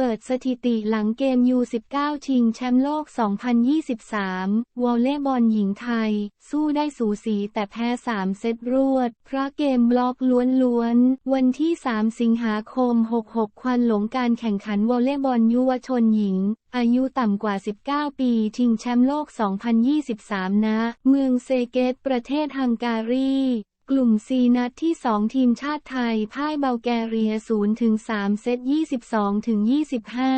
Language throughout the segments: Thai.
เปิดสถิติหลังเกม U19 ชิงแชมป์โลก 2023 วอลเลย์บอลหญิงไทย สู้ได้สูสีแต่แพ้ 3 เซตรวด เพราะเกมบล็อกล้วนๆ วันที่ 3 สิงหาคม 66 ควันหลงการแข่งขันวอลเลย์บอลยุวชนหญิง อายุต่ำกว่า 19 ปี ชิงแชมป์โลก 2023 ณ เมืองเซเกตประเทศฮังการี กลุ่ม C นัดที่ 2 ทีมชาติไทยพ่ายเบลแกเรีย 0 ถึง 3 เซต 22 ถึง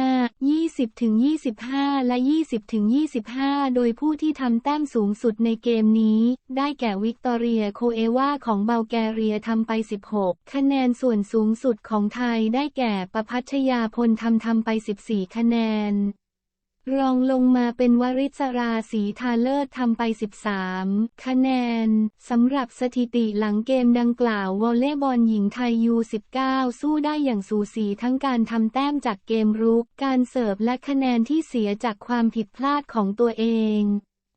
25 20 ถึง 25 และ 20 ถึง 25 โดยผู้ที่ทำแต้มสูงสุดในเกมนี้ ได้แก่วิกตอเรียโคเอวาของเบลแกเรียทำไป 16 คะแนนส่วนสูงสุดของไทยได้แก่ประพัชยาพลทำทำไป 14 คะแนน รองลงมาเป็นวริศราศีทาเลิศทำไป 13 คะแนน สำหรับสถิติหลังเกมดังกล่าววอลเลย์บอลหญิงไทยยู19สู้ได้อย่างสูสีทั้งการทำแต้มจากเกมรุก การเสิร์ฟและคะแนนที่เสียจากความผิดพลาดของตัวเอง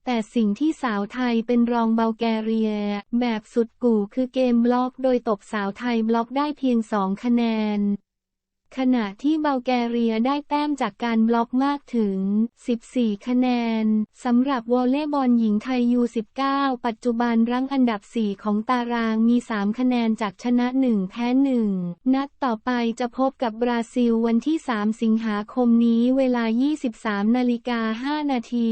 แต่สิ่งที่สาวไทยเป็นรองเบลแกเรีย แบบสุดกู่คือเกมบล็อก โดยตบสาวไทยบล็อกได้เพียง 2 คะแนน ขณะที่เบลแกเรียได้แต้มจากการบล็อกมากถึง 14 คะแนน สำหรับวอลเลย์บอลหญิงไทยยู19ปัจจุบันรั้งอันดับ 4 ของตารางมี 3 คะแนนจากชนะ 1 แพ้ 1 นัดต่อไปจะพบกับบราซิลวันที่ 3 สิงหาคมนี้เวลา 23 นาฬิกา 5 นาที